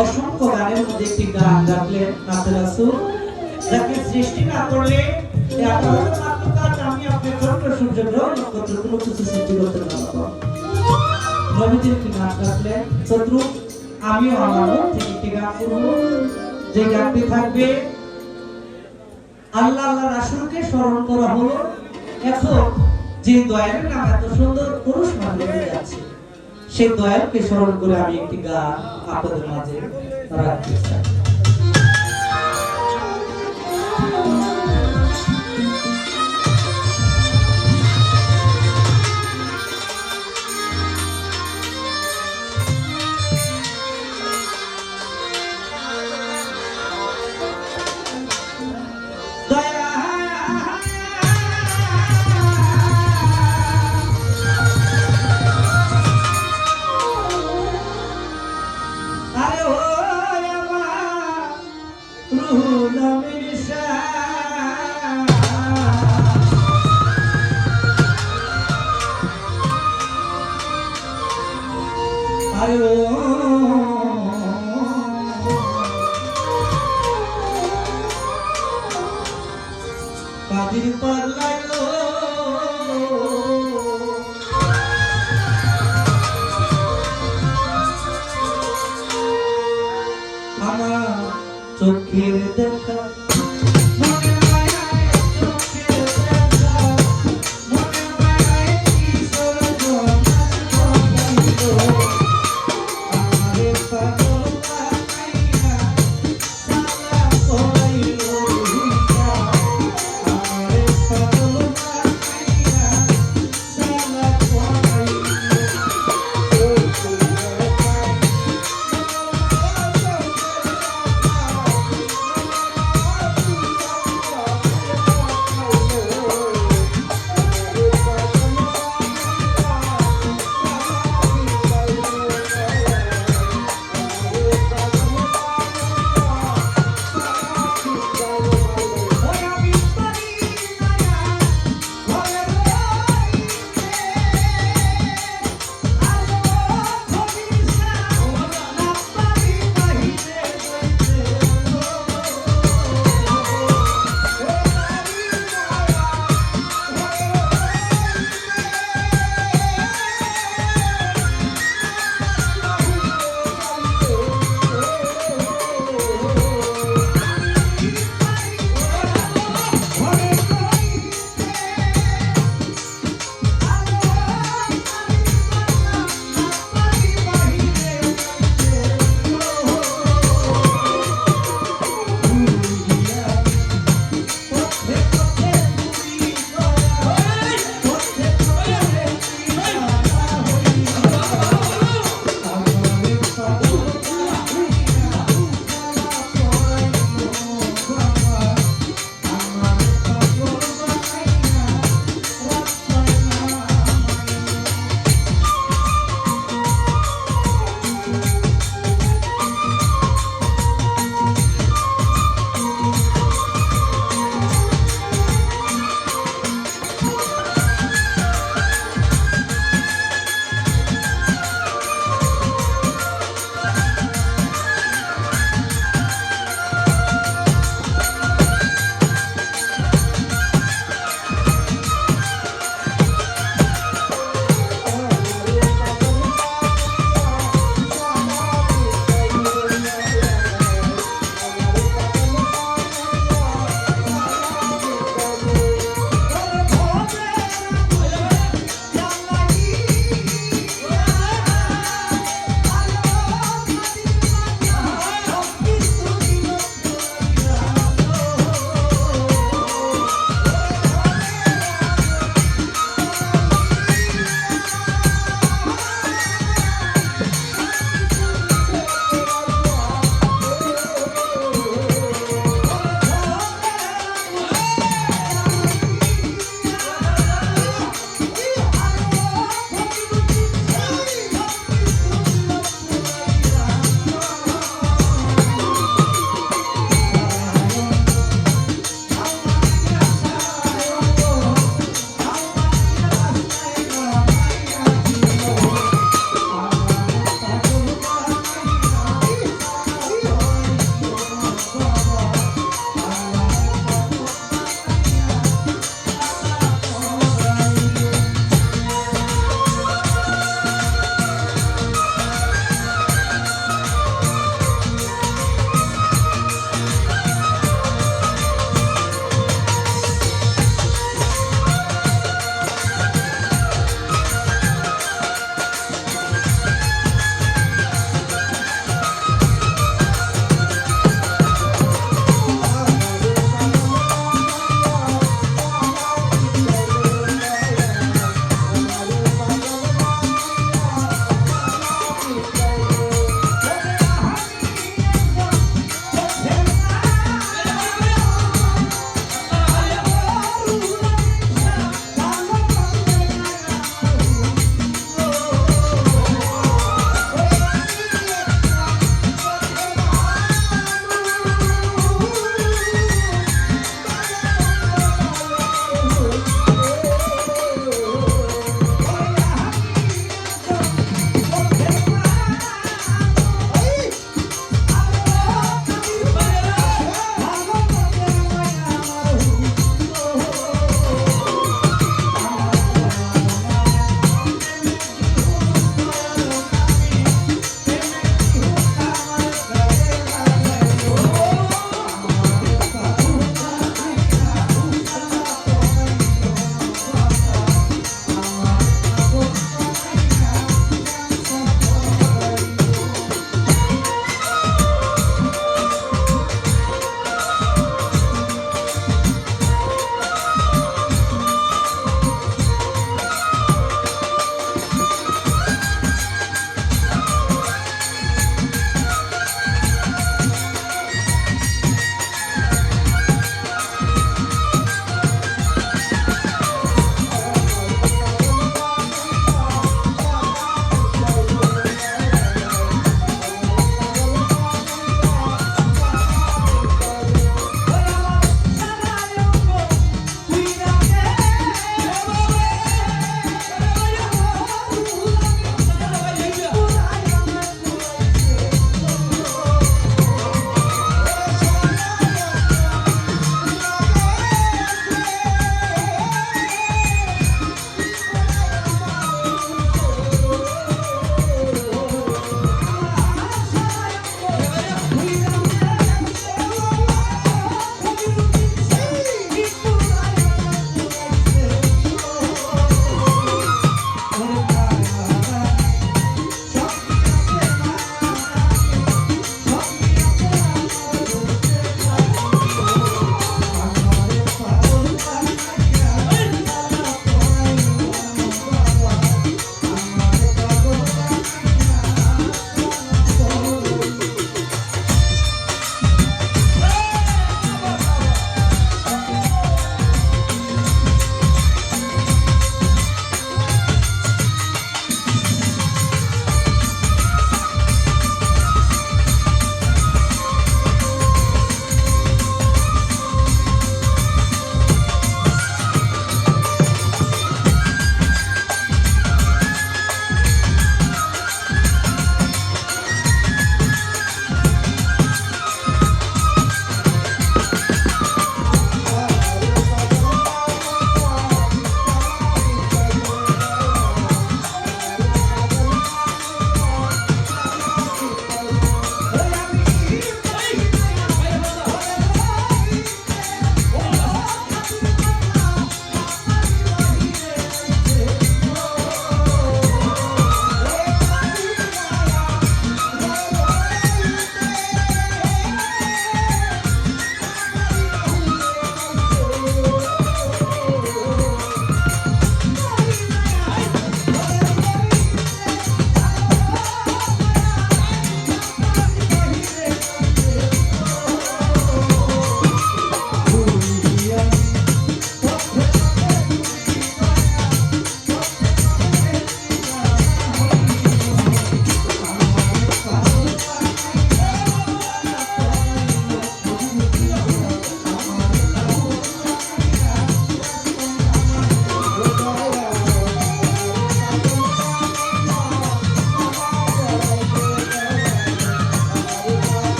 অসংখ্য গানের মধ্যে একটি গান গাইলেন নাতে রাসূল যাকে সৃষ্টি না করলে আমি আপনার চন্দ্র সূর্য গ্রহ নক্ষত্র কোনো কিছু সৃষ্টি করতে পারব। না। নবীজির একটি গান গাইলেন, শত্রু, আমিও আমার থেকে একটি গান করব যে গানটি থাকবে, আল্লাহ আল্লাহ রাসূলকে স্মরণ করা হলো। এখন যে দয়ালের নাম এত সুন্দর পুরুষ মানুষ যাচ্ছে। সেই দয়ালকে স্মরণ করে আমি একটি গান আপনাদের মাঝে রাখতে চাই। คิวเดก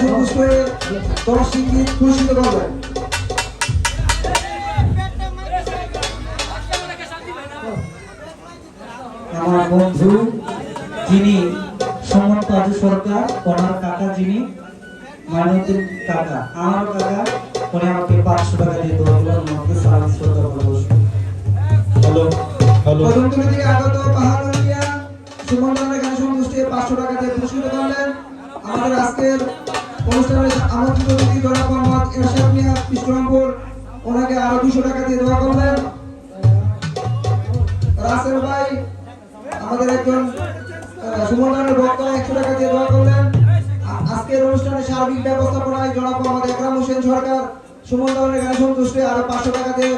হয়ে দশ সিঙ্গিত পুরস্কৃত করবেন আমার বন্ধু যিনি সমন পাজু সরকার ওনার কাকা যিনি মাইনুদ্দিন কাকা। আমার কাকা উনি আমাকে পাঁচশো টাকা দিয়ে দেওয়া হলো আমাকে সালাম শ্রদ্ধা করব হ্যালো হ্যালো। থেকে আগত পাহাড় সুমন গান সন্তুষ্ট পাঁচশো টাকা দিয়ে পুরস্কৃত করলেন আমাদের আজকের অনুষ্ঠানের আমন্ত্রিত অতিথি জনাব মোহাম্মদ এরশাদ মিয়া বিষ্ণুরামপুর ওনাকে আরও দুশো টাকা দিয়ে দেওয়া করলেন রাসেল ভাই আমাদের একজন আহ, সুমন রানের বক্তা একশো টাকা দিয়ে দেওয়া করলেন আজকের অনুষ্ঠানে সার্বিক ব্যবস্থাপনায় জনাব মোহাম্মদ একরাম হোসেন সরকার সুমন রানের গানে সন্তুষ্ট আরও পাঁচশো টাকা দিয়ে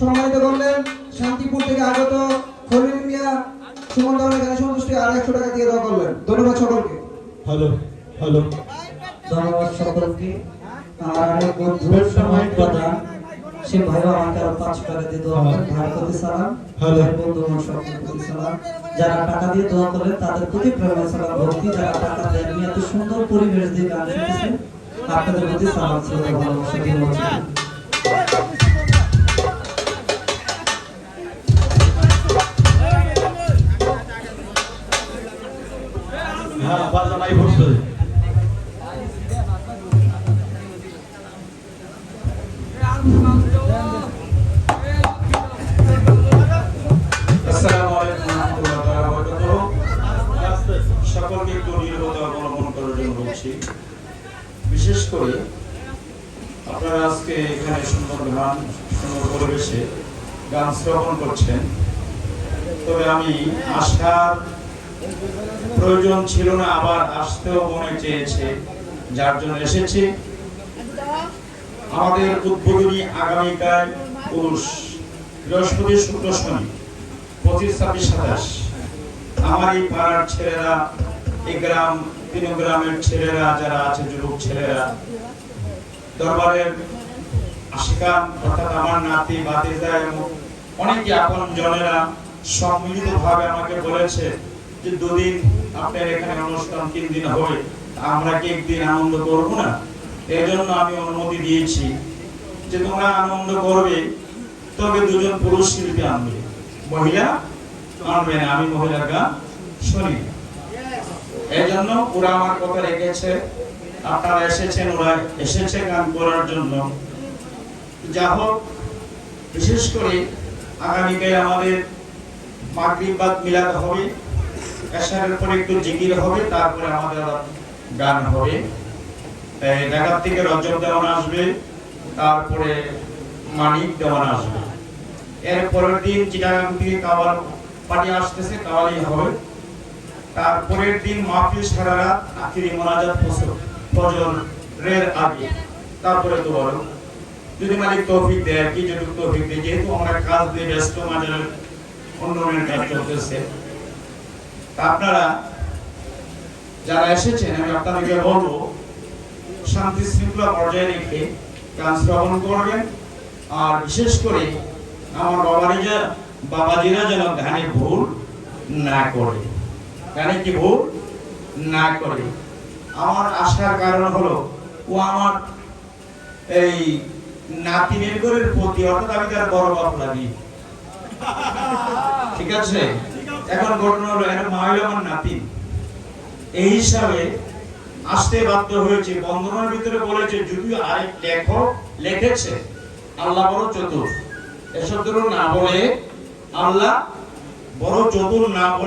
সম্মানিত করলেন। শান্তিপুর থেকে আগত খলিল মিয়া সুমন রানের গানে সন্তুষ্ট আরও একশো টাকা দিয়ে দেওয়া করলেন। ধন্যবাদ সকলকে। Hello hello. ধন্যবাদ সকলকে। বন্ধুর সময় প্রদান সে ভাইও আমাকে আরও পাঁচশো টাকা দিয়ে দোয়া প্রতি সালাম। হ্যালো। বন্ধু আমার সকলের প্রতি সালাম। যারা টাকা দিয়ে দোয়া তাদের প্রতি প্রেমের সালাম ভক্তি যারা টাকা দেননি এত সুন্দর পরিবেশ দিয়ে গান শুনতেছেন আপনাদের প্রতি সালাম ছিল ভালোবাসা ধন্যবাদ বিশেষ করে আপনারা আজকে এখানে সুন্দর গান, সুন্দর পরিবেশে গান শ্রবণ করছেন। তবে আমি আসার প্রয়োজন ছিল না, আবার আসতেও মনে চেয়েছে, যার জন্য এসেছি। আমাদের উদ্বোধনী আগামীকাল পুরুষ, বৃহস্পতি, শুক্র, শনি, পঁচিশ, ছাব্বিশ, সাতাশ। আমার এই পাড়ার ছেলেরা এই গ্রাম তিন গ্রামের ছেলেরা, যারা আছে, যুবক ছেলেরা। দরবারের আশিকান, অর্থাৎ আমার নাতি বাতিজা এবং অনেকে আপন জনেরা আমাকে বলেছে যে, দুদিন আপনার এখানে অনুষ্ঠান, তিন দিন আমরা কি একদিন আনন্দ করব না? এই জন্য আমি অনুমতি দিয়েছি যে, তোমরা আনন্দ করবে, তবে দুজন পুরুষ শিল্পী আনবে। মহিলা আনবে না, আমি মহিলার গান শুনি না। এই জন্য ওরা আমার কথা রেখেছে। আপনারা এসেছেন, ওরা এসেছে গান করার জন্য। যা হোক, বিশেষ করে আগামীকাল আমাদের মাগরিব বাদ মিলাদ হবে, এশারের পরে একটু জিকির হবে, তারপরে আমাদের গান হবে। ঢাকার থেকে রজব দেওয়ান আসবে, তারপরে মানিক দেওয়ান আসবে। এর পরের দিন চিটাগাং থেকে কাওয়াল পার্টি আসতেছে কাওয়ালি হবে। তারপরের দিন মাহফিল সারা রাত আখিরি মোনাজাত ফসল ফজরের আগে, তারপরে তো বলো যদি মালিক তৌফিক দেয় কি যদি তৌফিক দেয়, যেহেতু আমরা কাজ দিয়ে ব্যস্ত, মাঝে উন্নয়নের কাজ চলতেছে। আপনারা যারা এসেছেন, আমি আপনাদেরকে বলব, শান্তি শৃঙ্খলা বজায় রেখে গান শ্রবণ করবেন। আর বিশেষ করে আমার বাবারিজা, বাবাজিরা যেন গানে ভুল না করে। গানে কি ভুল? না করে। আমার আসার কারণ হলো, ও আমার এই নাতিনের ঘরের প্রতি অর্থাৎ আমি তার বড় বাপ লাগি ঠিক আছে? এখন ঘটনা হলো, এর মা হলো আমার নাতি। এই হিসাবে আসতে বাধ্য হয়েছে বন্ধনের ভিতরে বলেছে, যদিও আরেক লেখক লিখেছে, আল্লাহ বড় চতুর। এসব না বলে আল্লাহ বড় চতুর না বলে